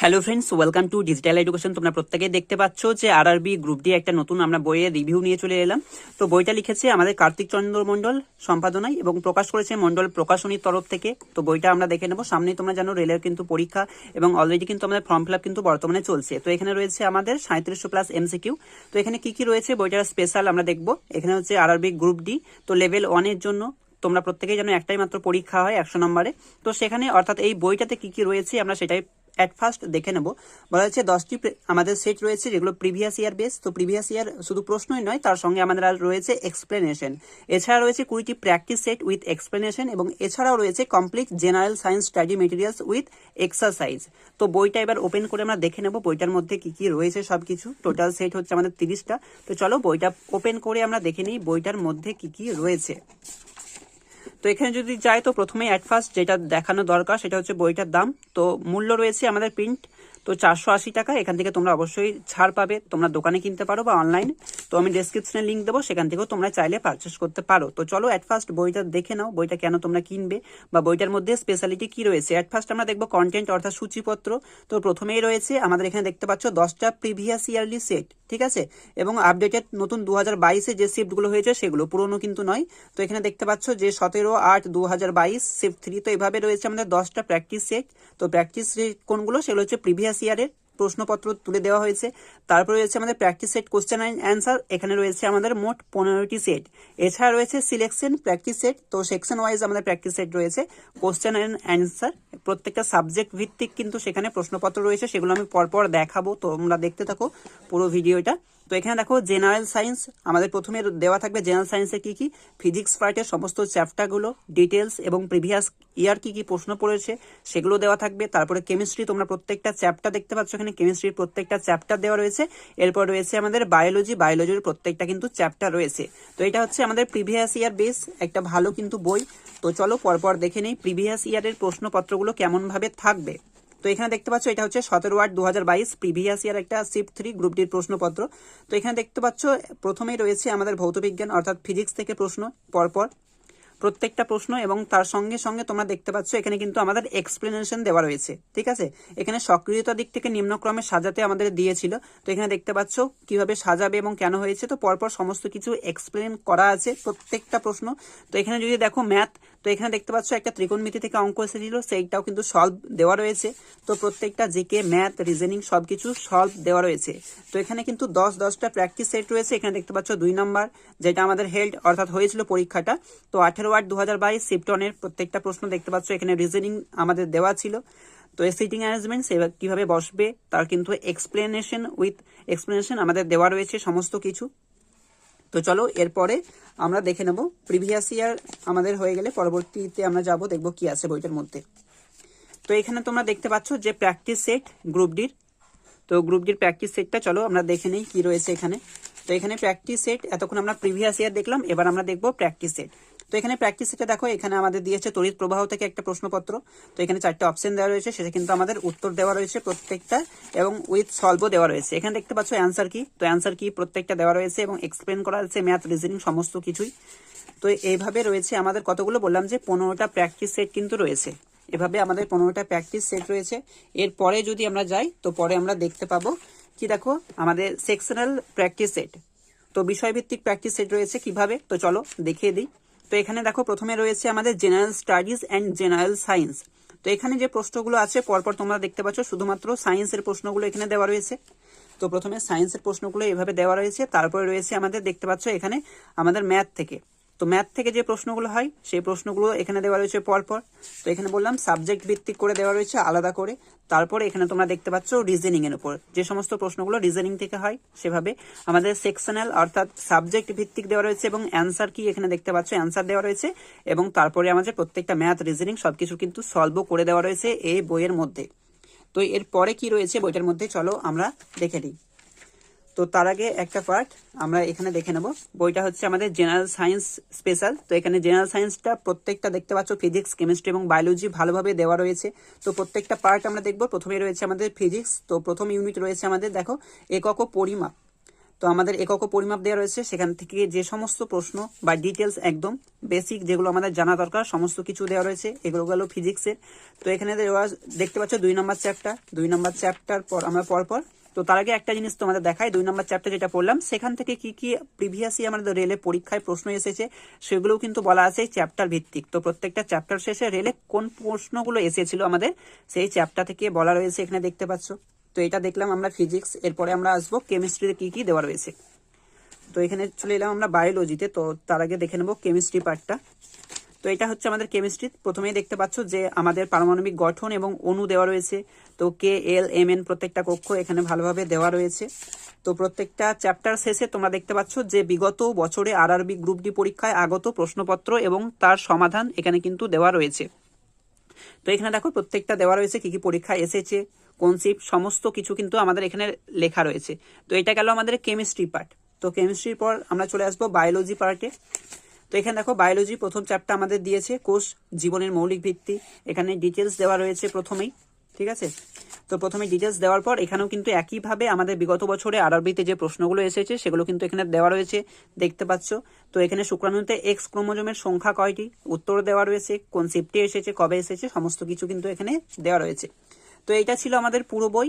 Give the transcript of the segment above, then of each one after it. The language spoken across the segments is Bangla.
Hello friends welcome to digital education তোমরা প্রত্যেকে দেখতে পাচ্ছ যে আর আরআরবি গ্রুপ ডি একটা নতুন আমরা বইয়ের রিভিউ নিয়ে চলে এলাম। তো বইটা লিখেছে আমাদের কার্তিক চন্দ্র মণ্ডল সম্পাদনায় এবং প্রকাশ করেছে মণ্ডল প্রকাশনীর তরফ থেকে। তো বইটা আমরা দেখে নেব। সামনেই তোমরা জানো রেলের কিন্তু পরীক্ষা এবং অলরেডি কিন্তু আমাদের ফর্ম ফিল কিন্তু বর্তমানে চলছে। তো এখানে রয়েছে আমাদের সাঁত্রিশশো প্লাস এমসিকিউ তো এখানে কি কি রয়েছে বইটার স্পেশাল আমরা দেখব। এখানে হচ্ছে আরআরবি গ্রুপ ডি তো লেভেল ওয়ানের জন্য তোমরা প্রত্যেকেই জানো একটাই মাত্র পরীক্ষা হয় একশো নম্বরে। তো সেখানে অর্থাৎ এই বইটাতে কি কি রয়েছে আমরা সেটাই অ্যাট ফার্স্ট দেখে নেব। বলা হচ্ছে দশটি আমাদের সেট রয়েছে যেগুলো প্রিভিয়াস ইয়ার বেস তো প্রিভিয়াস ইয়ার শুধু প্রশ্নই নয়, তার সঙ্গে আমাদের আর রয়েছে এক্সপ্লেনেশন এছাড়া রয়েছে কুড়িটি প্র্যাকটিস সেট উইথ এক্সপ্লেনেশন এবং এছাড়াও রয়েছে complete general science study materials with exercise তো বইটা এবার ওপেন করে আমরা দেখে নেব, বইটার মধ্যে কি কি রয়েছে সব কিছু টোটাল সেট হচ্ছে আমাদের তিরিশটা। তো চলো বইটা ওপেন করে আমরা দেখে নিই, বইটার মধ্যে কি কি রয়েছে। তো এখানে যদি যাই, তো প্রথমে অ্যাট ফার্স্ট যেটা দেখানো দরকার সেটা হচ্ছে বইটার দাম। তো মূল্য রয়েছে আমাদের প্রিন্ট তো চারশো আশি টাকা। এখান থেকে তোমরা অবশ্যই ছাড় পাবে। তোমরা দোকানে কিনতে পারো বা অনলাইন তো আমি ডেসক্রিপশনে লিঙ্ক দেবো, সেখান থেকেও তোমরা চাইলে পারচেস করতে পারো। তো চলো অ্যাট ফার্স্ট বইটা দেখে নাও, বইটা কেন তোমরা কিনবে, বা বইটার মধ্যে স্পেশালিটি কি রয়েছে। অ্যাট ফার্স্ট আমরা দেখব কন্টেন্ট অর্থাৎ সূচিপত্র, তো প্রথমেই রয়েছে, আমাদের এখানে দেখতে পাচ্ছ দশটা প্রিভিয়াস ইয়ারলি সেট ঠিক আছে? এবং আপডেটেড নতুন দু হাজার বাইশে যে শিফটগুলো হয়েছে, সেগুলো পুরনো কিন্তু নয়। তো এখানে দেখতে পাচ্ছ যে সতেরো আট দু হাজার বাইশ শিফট থ্রি তো এভাবে রয়েছে আমাদের দশটা প্র্যাকটিস সেট তো প্র্যাকটিস কোনগুলো? সেগুলো হচ্ছে প্রিভিয়াস ইয়ারের প্রশ্নপত্র তুলে দেওয়া হয়েছে। তারপরে রয়েছে আমাদের practice set question and answer এখানে রয়েছে আমাদের মোট পনেরোটি সেট এছাড়া রয়েছে সিলেকশন প্র্যাকটিস সেট তো সেকশন ওয়াইজ আমাদের প্র্যাকটিস সেট রয়েছে। কোশ্চেন অ্যান্ড অ্যান্সার প্রত্যেকটা সাবজেক্ট ভিত্তিক কিন্তু সেখানে প্রশ্নপত্র রয়েছে, সেগুলো আমি পরপর দেখাবো, তোমরা দেখতে থাকো পুরো ভিডিওটা তো এখানে দেখো জেনারেল সায়েন্স আমাদের প্রথমে দেওয়া থাকবে জেনারেল সায়েন্সে কি কি? ফিজিক্স পার্টের সমস্ত চ্যাপ্টারগুলো ডিটেলস এবং প্রিভিয়াস ইয়ার কি কি প্রশ্ন পড়েছে, সেগুলো দেওয়া থাকবে। তারপরে কেমিস্ট্রি তোমরা প্রত্যেকটা চ্যাপ্টার দেখতে পাচ্ছ এখানে কেমিস্ট্রির প্রত্যেকটা চ্যাপ্টার দেওয়া রয়েছে। এরপর রয়েছে আমাদের বায়োলজি বায়োলজির প্রত্যেকটা কিন্তু চ্যাপ্টার রয়েছে। তো এটা হচ্ছে আমাদের প্রিভিয়াস ইয়ার বেস একটা ভালো কিন্তু বই। তো চলো পরপর দেখে নেই প্রিভিয়াস ইয়ারের প্রশ্নপত্রগুলো কেমন ভাবে থাকবে। তো এখানে দেখতে পাচ্ছ, এটা হচ্ছে সতেরো আট দু হাজার বাইশ প্রিভিয়াস ইয়ার একটা শিফট থ্রি গ্রুপ ডির প্রশ্নপত্র। তো এখানে দেখতে পাচ্ছ, প্রথমেই রয়েছে আমাদের ভৌতবিজ্ঞান অর্থাৎ ফিজিক্স থেকে প্রশ্ন, পরপর। প্রত্যেকটা প্রশ্ন এবং তার সঙ্গে সঙ্গে তোমরা দেখতে পাচ্ছ, এখানে কিন্তু আমাদের এক্সপ্লেনেশন দেওয়া রয়েছে, ঠিক আছে? এখানে সক্রিয়তা দিক থেকে নিম্নক্রমে সাজাতে আমাদের দিয়েছিল, তো এখানে দেখতে পাচ্ছ কীভাবে সাজাবে এবং কেন হয়েছে, তো পরপর সমস্ত কিছু এক্সপ্লেন করা আছে প্রত্যেকটা প্রশ্ন। তো এখানে যদি দেখো ম্যাথ তো এখানে দেখতে পাচ্ছ একটা ত্রিকোণমিতি থেকে অঙ্ক এসেছিল, সেইটাও কিন্তু সলভ দেওয়া রয়েছে। তো প্রত্যেকটা জিকে ম্যাথ রিজনিং সব কিছু সলভ দেওয়া রয়েছে। তো এখানে কিন্তু দশ, দশটা প্র্যাকটিস সেট রয়েছে, এখানে দেখতে পাচ্ছ দুই নম্বর যেটা আমাদের হেল্ড অর্থাৎ হয়েছিল পরীক্ষাটা। তো আঠেরো আট দু হাজার বাইশ সিপ্টনের প্রত্যেকটা প্রশ্ন দেখতে পাচ্ছ, এখানে রিজনিং আমাদের দেওয়া ছিল। তো এই সিটিং অ্যারেঞ্জমেন্ট কীভাবে বসবে, তার কিন্তু এক্সপ্লেনেশন উইথ এক্সপ্লেনেশন আমাদের দেওয়া রয়েছে সমস্ত কিছু। তো চলো, এরপরে আমরা দেখে নেব প্রিভিয়াস ইয়ার আমাদের হয়ে গেলে পরবর্তীতে আমরা যাব, দেখব কি আছে বইটার মধ্যে। তো এখানে তোমরা দেখতে পাচ্ছ যে প্র্যাকটিস সেট গ্রুপ ডির তো গ্রুপ ডির প্র্যাকটিস সেটটা চলো, আমরা দেখে নিই কি রয়েছে এখানে। তো এখানে প্র্যাকটিস সেট এতক্ষণ আমরা প্রিভিয়াস ইয়ার দেখলাম, এবার আমরা দেখব প্র্যাকটিস সেট তো এখানে প্র্যাকটিস সেটে দেখো, এখানে আমাদের দিয়েছে তড়িৎ প্রবাহ থেকে একটা প্রশ্নপত্র। তো এখানে চারটে অপশন দেওয়া রয়েছে, সেটা কিন্তু আমাদের উত্তর দেওয়া রয়েছে প্রত্যেকটা এবং উইথ সলভও দেওয়া রয়েছে। এখানে দেখতে পাচ্ছ অ্যান্সার কি? তো অ্যান্সার কি? প্রত্যেকটা দেওয়া রয়েছে এবং এক্সপ্লেন করা আছে ম্যাথ রিজনিং সমস্ত কিছুই। তো এইভাবে রয়েছে আমাদের কতগুলো? বললাম যে পনেরোটা প্র্যাকটিস সেট কিন্তু রয়েছে। এভাবে আমাদের পনেরোটা প্র্যাকটিস সেট রয়েছে। এরপরে যদি আমরা যাই, তো পরে আমরা দেখতে পাবো কি দেখো, আমাদের সেকশনাল প্র্যাকটিস সেট তো বিষয়ভিত্তিক প্র্যাকটিস সেট রয়েছে কীভাবে? তো চলো দেখিয়ে দিই। তো এখানে দেখো প্রথমে রয়েছে আমাদের general studies and general science তো এখানে যে প্রশ্নগুলো আছে, পরপর তোমরা দেখতে পাচ্ছ শুধুমাত্র সায়েন্সের প্রশ্নগুলো এখানে দেওয়া রয়েছে। তো প্রথমে সায়েন্সের প্রশ্নগুলো এভাবে দেওয়া রয়েছে, তারপরে রয়েছে আমাদের দেখতে পাচ্ছ এখানে আমাদের ম্যাথ থেকে। তো ম্যাথ থেকে যে প্রশ্নগুলো হয়, সেই প্রশ্নগুলো এখানে দেওয়া রয়েছে পরপর। তো এখানে বললাম সাবজেক্ট ভিত্তিক করে দেওয়া রয়েছে আলাদা করে। তারপরে এখানে তোমরা দেখতে পাচ্ছ রিজনিং এর উপর। যে সমস্ত প্রশ্নগুলো রিজনিং থেকে হয়, সেভাবে আমাদের সেকশনাল অর্থাৎ সাবজেক্ট ভিত্তিক দেওয়া রয়েছে এবং অ্যান্সার কি এখানে দেখতে পাচ্ছ অ্যান্সার দেওয়া রয়েছে। এবং তারপরে আমাদের প্রত্যেকটা ম্যাথ রিজনিং সবকিছু কিন্তু সলভও করে দেওয়া রয়েছে এই বইয়ের মধ্যে। তো এর পরে কি রয়েছে বইটার মধ্যে? চলো আমরা দেখে নিই। তো তার আগে একটা পার্ট আমরা এখানে দেখে নেব। বইটা হচ্ছে আমাদের জেনারেল সায়েন্স স্পেশাল তো এখানে জেনারেল সায়েন্সটা প্রত্যেকটা দেখতে পাচ্ছ ফিজিক্স কেমিস্ট্রি এবং বায়োলজি ভালোভাবে দেওয়া রয়েছে। তো প্রত্যেকটা পার্ট আমরা দেখব। প্রথমে রয়েছে আমাদের ফিজিক্স তো প্রথম ইউনিট রয়েছে আমাদের, দেখো, একক পরিমাপ। তো আমাদের একক পরিমাপ দেওয়া রয়েছে। সেখান থেকে যে সমস্ত প্রশ্ন বা ডিটেলস একদম বেসিক যেগুলো আমাদের জানা দরকার, সমস্ত কিছু দেওয়া রয়েছে। এগুলো গেল ফিজিক্সের তো এখানে দেখতে পাচ্ছ, দুই নম্বর চ্যাপ্টার দুই নম্বর চ্যাপ্টার পর, আমরা পর পর তো তার আগে একটা জিনিস তোমাদের দেখাই, দুই নম্বর চ্যাপ্টার যেটা পড়লাম, সেখান থেকে কি কি প্রিভিয়াসই আমাদের রেলে পরীক্ষায় প্রশ্ন এসেছে, সেগুলোও কিন্তু বলা আছে চ্যাপ্টার ভিত্তিক। তো প্রত্যেকটা চ্যাপ্টার শেষে রেলে কোন প্রশ্নগুলো এসেছিল আমাদের, সেই চ্যাপ্টার থেকে বলা রয়েছে এখানে দেখতে পাচ্ছ। তো এটা দেখলাম আমরা ফিজিক্স এরপরে আমরা আসব কেমিস্ট্রিতে কি কি দেওয়া রয়েছে। তো এখানে চলে এলাম আমরা বায়োলজিতে তো তার আগে দেখে নেব কেমিস্ট্রি পার্টটা তো এটা হচ্ছে আমাদের কেমিস্ট্রি প্রথমেই দেখতে পাচ্ছ যে আমাদের পারমাণবিক গঠন এবং অণু দেওয়া রয়েছে। তো কে এল এম এন প্রত্যেকটা কক্ষ এখানে ভালোভাবে দেওয়া রয়েছে। তো প্রত্যেকটা চ্যাপ্টার শেষে তোমরা দেখতে পাচ্ছ যে বিগত বছরে আরআরবি গ্রুপ ডি পরীক্ষায় আগত প্রশ্নপত্র এবং তার সমাধান এখানে কিন্তু দেওয়া রয়েছে। তো এখানে দেখো প্রত্যেকটা দেওয়া রয়েছে, কি কি পরীক্ষা এসেছে কনসেপ্ট সমস্ত কিছু কিন্তু আমাদের এখানে লেখা রয়েছে। তো এটা গেল আমাদের কেমিস্ট্রি পার্ট তো কেমিস্ট্রির পর আমরা চলে আসব বায়োলজি পার্টে তো এখানে দেখো বায়োলজি প্রথম চ্যাপ্টার আমাদের দিয়েছে, কোষ, জীবনের মৌলিক ভিত্তি। এখানে ডিটেলস দেওয়া রয়েছে প্রথমেই, ঠিক আছে? তো প্রথমে ডিটেলস দেওয়ার পর এখানেও কিন্তু একইভাবে আমাদের বিগত বছরে আরবিতে যে প্রশ্নগুলো এসেছে, সেগুলো কিন্তু এখানে দেওয়া রয়েছে, দেখতে পাচ্ছ। তো এখানে শুক্রাণুতে এক্স ক্রোমোজোমের সংখ্যা কয়টি? উত্তর দেওয়া রয়েছে, কোন শিফটে এসেছে, কবে এসেছে, সমস্ত কিছু কিন্তু এখানে দেওয়া রয়েছে। তো এটা ছিল আমাদের পুরো বই।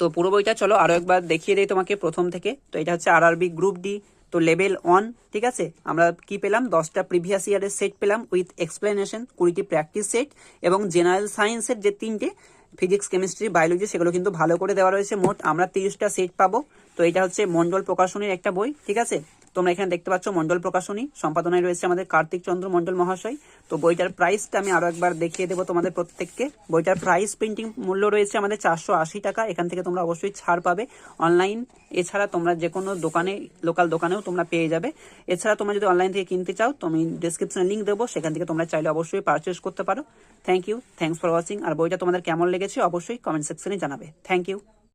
তো পুরো বইটা চলো আরও একবার দেখিয়ে দেয় তোমাকে প্রথম থেকে। তো এটা হচ্ছে আরআরবি গ্রুপ ডি। তো লেভেল ওয়ান ঠিক আছে? আমরা কি পেলাম? দশটা প্রিভিয়াস ইয়ারের সেট পেলাম উইথ এক্সপ্লেনেশন কুড়িটি প্র্যাকটিস সেট এবং জেনারেল সায়েন্সের যে তিনটে ফিজিক্স কেমিস্ট্রি বায়োলজি সেগুলো কিন্তু ভালো করে দেওয়া রয়েছে মোট। আমরা তিরিশটা সেট পাবো। তো এটা হচ্ছে মন্ডল প্রকাশনীর একটা বই, ঠিক আছে? তোমরা এখানে দেখতে পাচ্ছ মন্ডল প্রকাশনী। সম্পাদনায় রয়েছে আমাদের কার্তিক চন্দ্র মন্ডল মহাশয়। তো বইটার প্রাইসটা আমি আরও একবার দেখিয়ে দেবো তোমাদের প্রত্যেককে। বইটার প্রাইস প্রিন্টিং মূল্য রয়েছে আমাদের চারশো আশি টাকা। এখান থেকে তোমরা অবশ্যই ছাড় পাবে অনলাইন। এছাড়া তোমরা যে কোনো দোকানে, লোকাল দোকানেও তোমরা পেয়ে যাবে। এছাড়া তোমরা যদি অনলাইন থেকে কিনতে চাও তুমি ডিসক্রিপশনে লিঙ্ক দেবো। সেখান থেকে তোমরা চাইলে অবশ্যই পারচেস করতে পারো। Thank you thanks for watching আর বইটা তোমাদের কেমন লেগেছে অবশ্যই কমেন্ট সেকশনে জানাবে। Thank you